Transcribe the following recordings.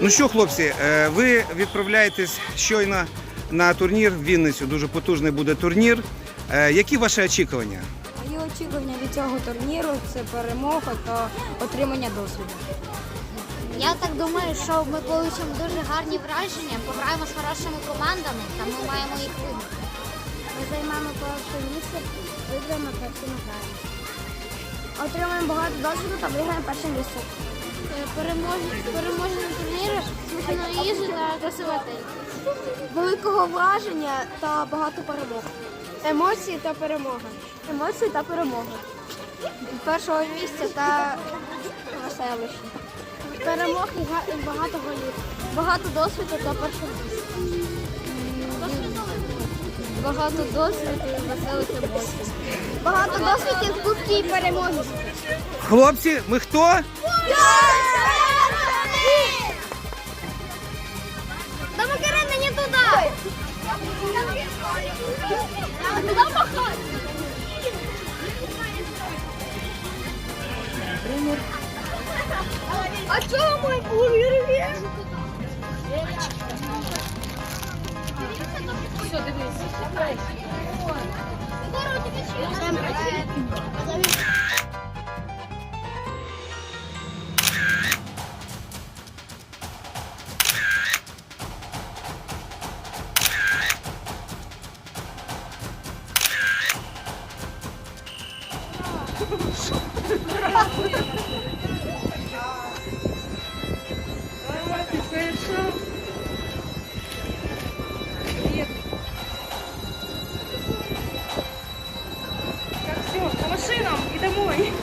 Ну що, хлопці, е, ви відправляєтесь щойно на турнір в Вінницю. Дуже потужний буде турнір. Е, Які ваші очікування? Мої очікування від цього турніру це перемога та отримання досвіду. Я так думаю, що ми получимо дуже гарні враження, пограємо з хорошими командами, та ми маємо їх виграти. Ми займаємо перше місце, виграємо перше награємо. Отримаємо багато досвіду та виграємо перше місце. Переможні турніри, смачної їжі та красивотей. Великого враження та багато перемог. Емоції та перемога. Емоції та перемога. Першого місця та веселощі. Перемог і і багато голів. Багато досвіду та першого місця. Багато досвіду і веселих емоцій. Багато досвідів, кубки і перемоги. Хлопці, ми хто? Да Макарена не! Туда махать! А что мой бургер Ha ha ha!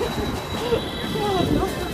와, 들었어.